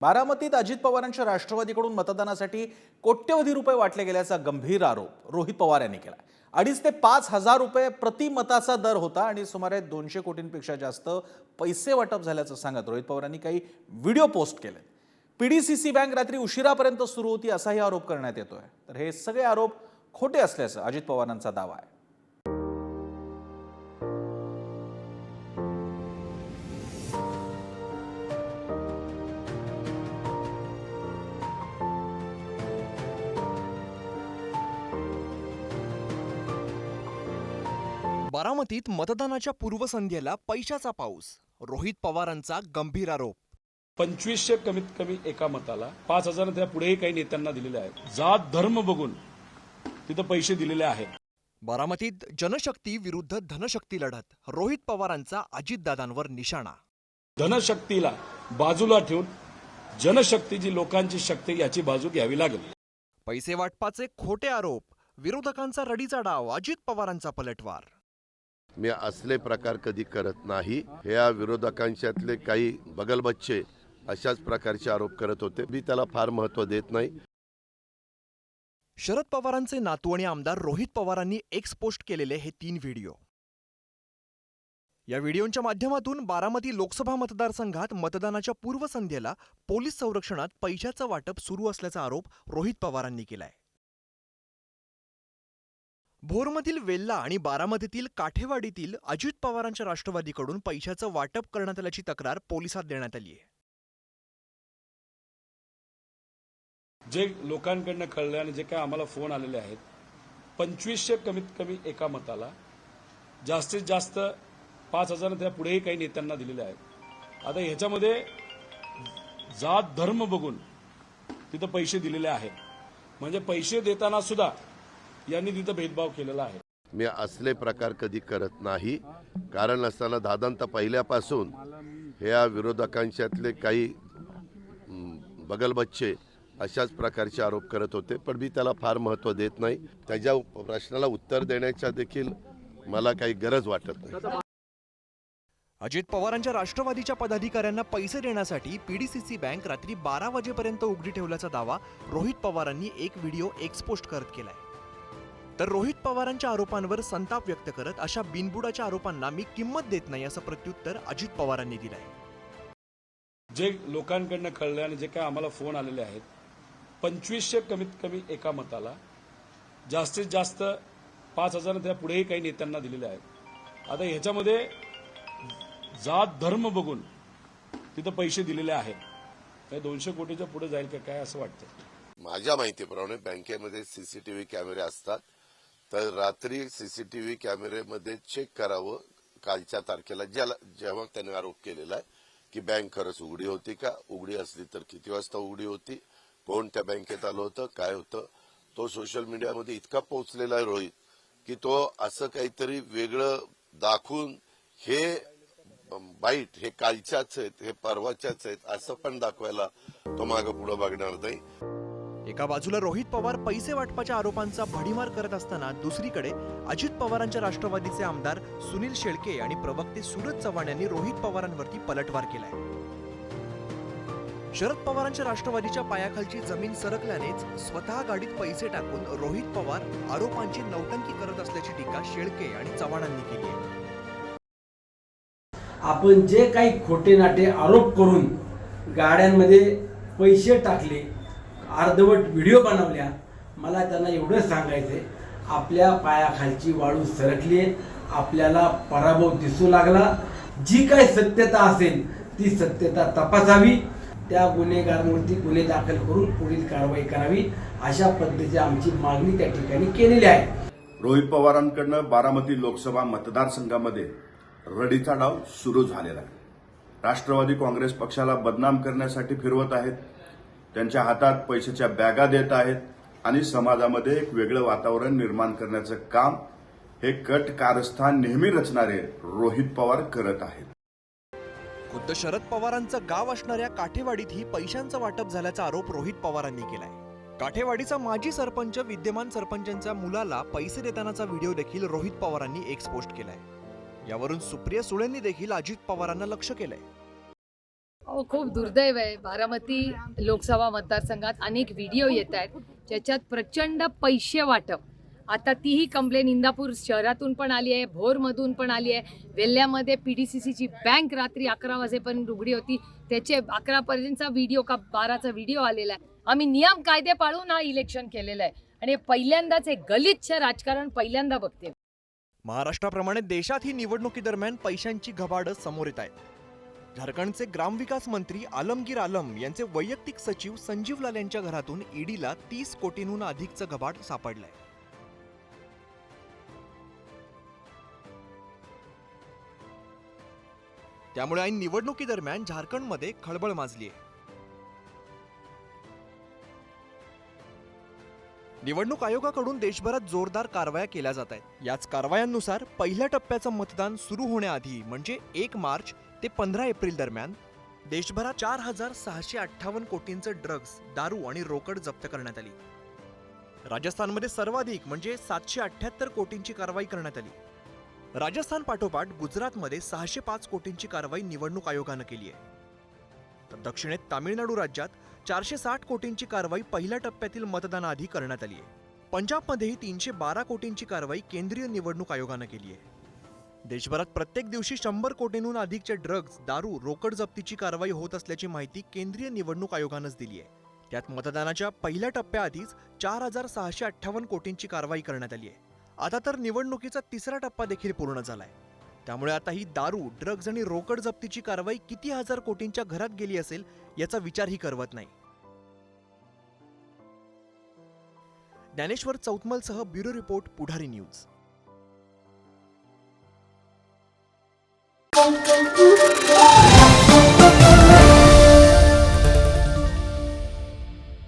बारामतीत अजित पवारांच्या राष्ट्रवादीकडून मतदानासाठी कोट्यवधी रुपये वाटले गेल्याचा गंभीर आरोप रोहित पवार यांनी केला अडीच ते पाच हजार रुपये प्रति मताचा दर होता आणि सुमारे दोनशे कोटींपेक्षा जास्त पैसे वाटप झाल्याचं सांगत रोहित पवारांनी काही व्हिडिओ पोस्ट केले P D C C bank रात्री उशिरापर्यंत सुरू होती असाही आरोप करण्यात येतोय. तर हे सगळे आरोप खोटे असल्याचं अजित पवारांचा दावा आहे. बारामतीत मतदानाच्या पूर्वसंध्येला पैशाचा पाऊस रोहित पवारांचा गंभीर आरोप. पंचवीसशे कमीत कमी एका मताला पाच हजार त्या पुढेही काही नेत्यांना दिलेले आहेत. जात धर्म बघून तिथं पैसे दिलेले आहेत. बारामतीत जनशक्ती विरुद्ध धनशक्ती लढत रोहित पवारांचा अजितदादांवर निशाणा. धनशक्तीला बाजूला ठेवून जनशक्ती जी लोकांची शक्ती याची बाजू घ्यावी लागेल. पैसे वाटपाचे खोटे आरोप विरोधकांचा रडीचा डाव अजित पवारांचा पलटवार. मी असले प्रकार कधी करत नाही. हे या विरोधकांच्यातले काही बगलबच्चे अशाच प्रकारचे आरोप करत होते. मी त्याला फार महत्त्व देत नाही. शरद पवारांचे नातू आणि आमदार रोहित पवारांनी एक्स पोस्ट केलेले हे तीन व्हिडिओ. या व्हिडिओच्या माध्यमातून बारामती लोकसभा मतदारसंघात मतदानाच्या पूर्वसंध्येला पोलीस संरक्षणात पैशाचं वाटप सुरू असल्याचा आरोप रोहित पवारांनी केलाय. भोरमधील वेल्ला आणि बारामतीतील काठेवाडीतील अजित पवारांच्या राष्ट्रवादीकडून पैशाचं वाटप करण्यात आल्याची तक्रार पोलिसात देण्यात आली आहे. जे लोकांकडनं कळलं आणि जे काय आम्हाला फोन आलेले आहेत पंचवीसशे कमीत कमी एका मताला जास्तीत जास्त पाच हजार त्या पुढेही काही नेत्यांना दिलेले आहेत. आता ह्याच्यामध्ये जात धर्म बघून तिथं पैसे दिलेले आहेत. म्हणजे पैसे देताना सुद्धा यांनी तिथं भेदभाव केलेला आहे. मी असले प्रकार कधी करत नाही कारण असताना दादांत पहिल्यापासून हे या विरोधकांच्यातले काही बगलबच्चे अशाच प्रकारचे आरोप करत होते पण मी त्याला फार महत्त्व देत नाही. त्याच्या प्रश्नाला उत्तर देण्याच्या देखील मला काही गरज वाटत नाही. अजित पवारांच्या राष्ट्रवादीच्या पदाधिकाऱ्यांना पैसे देण्यासाठी पीडीसीसी बँक रात्री बारा वाजेपर्यंत उघडी ठेवल्याचा दावा रोहित पवारांनी एक व्हिडिओ एक्सपोस्ट करत केलाय. तर रोहित पवारांच्या आरोपांवर संताप व्यक्त करत अशा बिनबुडाच्या आरोपांना मी किंमत देत नाही असं प्रत्युत्तर अजित पवारांनी दिलंय. जे लोकांकडनं कळले आणि जे काय आम्हाला फोन आलेले आहेत पंचवीसशे कमीत कमी एका मताला जास्तीत जास्त पाच हजार त्या पुढेही काही नेत्यांना दिलेले आहेत. आता ह्याच्यामध्ये जात धर्म बघून तिथं पैसे दिलेले आहेत हे दोनशे कोटीच्या पुढे जाईल का काय असं वाटतं माझ्या माहितीप्रमाणे बँकेमध्ये सीसीटीव्ही कॅमेरे असतात. तर रात्री सीसीटीव्ही कॅमेरेमध्ये चेक करावं कालच्या तारखेला. ज्याला जेव्हा त्याने आरोप केलेला आहे की बँक खरंच उघडी होती का? उघडी असली तर किती वाजता उघडी होती? कोण त्या बँकेत आलं होतं? काय होतं? तो सोशल मीडियामध्ये इतका पोहोचलेला आहे रोहित की तो असं काहीतरी वेगळं दाखवून हे बाईट हे कालच्याच आहेत हे परवाच्याच आहेत असं पण दाखवायला तो मागं पुढं बघणार नाही. एका बाजूला रोहित पवार पैसे वाटपाच्या आरोपांचा भडीमार करत असताना दुसरीकडे अजित पवारांच्या राष्ट्रवादीचे आमदार सुनील शेळके आणि प्रवक्ते सूरज चव्हाण यांनी रोहित पवारांवरती पलटवार केलाय. शरद पवारांच्या राष्ट्रवादीच्या पायाखालची जमीन सरकल्यानेच स्वतः गाडीत पैसे टाकून रोहित पवार आरोपांची नौटंकी करत असल्याची टीका शेळके आणि चव्हाणांनी केली आहे. आपण जे काही खोटे नाटे आरोप करून गाड्यांमध्ये पैसे टाकले अर्धवट व्हिडिओ बनवल्या. मला त्यांना एवढंच सांगायचं आहे आपल्या पायाखालची वाळू सरकली आहे आपल्याला पराभव दिसू लागला. जी काय सत्यता असेल ती सत्यता तपासावी. त्या गुन्हेगारांवरती गुन्हे दाखल करून पुढील कारवाई करावी अशा पद्धतीची आमची मागणी त्या ठिकाणी केलेली आहे. रोहित पवारांकडनं बारामती लोकसभा मतदारसंघामध्ये रडीचा डाव सुरू झालेला आहे. राष्ट्रवादी काँग्रेस पक्षाला बदनाम करण्यासाठी फिरवत आहेत त्यांच्या हातात पैशाच्या बॅगा देत आहेत आणि समाजामध्ये एक वेगळं वातावरण निर्माण करण्याचं काम हे कट कारस्थान नेहमी रचणारे रोहित पवार करत आहेत. खुद्द शरद पवारांचं गाव असणाऱ्या काठेवाडीत ही पैशांचं वाटप झाल्याचा आरोप रोहित पवारांनी केलाय. काठेवाडीचा माजी सरपंच विद्यमान सरपंचांच्या मुलाला पैसे देतानाचा व्हिडिओ देखील रोहित पवारांनी एक्सपोस्ट केलाय. यावरून सुप्रिया सुळेंनी देखील अजित पवारांना लक्ष केलंय. अहो खूप दुर्दैव आहे. बारामती लोकसभा मतदारसंघात अनेक व्हिडिओ येत आहेत. ज्याच्यात प्रचंड पैसे वाटप. आता तीही कंप्लेन इंदापूर शहरातून पण आली आहे भोरमधून पण आली आहे. वेल्ल्यामध्ये पी डी सी सीची बँक रात्री अकरा वाजेपर्यंत उघडी होती. त्याचे अकरापर्यंतचा व्हिडिओ का बाराचा व्हिडिओ आलेला आहे. आम्ही नियम कायदे पाळून हा इलेक्शन केलेलं आहे. आणि पहिल्यांदाच हे गलिच्छ राजकारण पहिल्यांदा बघते. महाराष्ट्राप्रमाणे देशात ही निवडणुकीदरम्यान पैशांची घबाडं समोर येत आहे झारखंडचे ग्रामविकास मंत्री आलमगीर आलम यांचे वैयक्तिक सचिव संजीव लाल यांच्या घरातून ईडीला तीस कोटींहून अधिकचं घबाड सापडलंय. त्यामुळे ऐन निवडणुकीदरम्यान झारखंडमध्ये खळबळ माजली आहे निवडणूक आयोगाकडून देशभरात जोरदार कारवाया केल्या जात आहेत. याच कारवायांनुसार पहिल्या टप्प्याचं मतदान सुरू होण्याआधी म्हणजे एक मार्च ते पंधरा एप्रिल दरम्यान देशभरात चार हजार सहाशे अठ्ठावन्न कोटींचं ड्रग्ज दारू आणि रोकड जप्त करण्यात आली. राजस्थानमध्ये सर्वाधिक म्हणजे सातशे अठ्ठ्याहत्तर कोटींची कारवाई करण्यात आली. राजस्थान पाठोपाठ गुजरातमध्ये सहाशे पाच कोटींची कारवाई निवडणूक आयोगानं केली आहे. तर दक्षिणेत तामिळनाडू राज्यात चारशे साठ कोटींची कारवाई पहिल्या टप्प्यातील मतदानाआधी करण्यात आली आहे. पंजाबमध्येही तीनशे बारा कोटींची कारवाई केंद्रीय निवडणूक आयोगानं केली आहे. देशभरात प्रत्येक दिवशी शंभर कोटींहून अधिकचे ड्रग्ज दारू रोकड जप्तीची कारवाई होत असल्याची माहिती केंद्रीय निवडणूक आयोगानंच दिली आहे. त्यात मतदानाच्या पहिल्या टप्प्याआधीच चार हजार सहाशे अठ्ठावन्न कोटींची कारवाई करण्यात आली आहे. आता तर निवडणुकीचा तिसरा टप्पा देखील पूर्ण झालाय. त्यामुळे आता ही दारू ड्रग्ज आणि रोकड जप्तीची कारवाई किती हजार कोटींच्या घरात गेली असेल याचा विचारही करवत नाही. ज्ञानेश्वर चौतमलसह ब्युरो रिपोर्ट पुढारी न्यूज.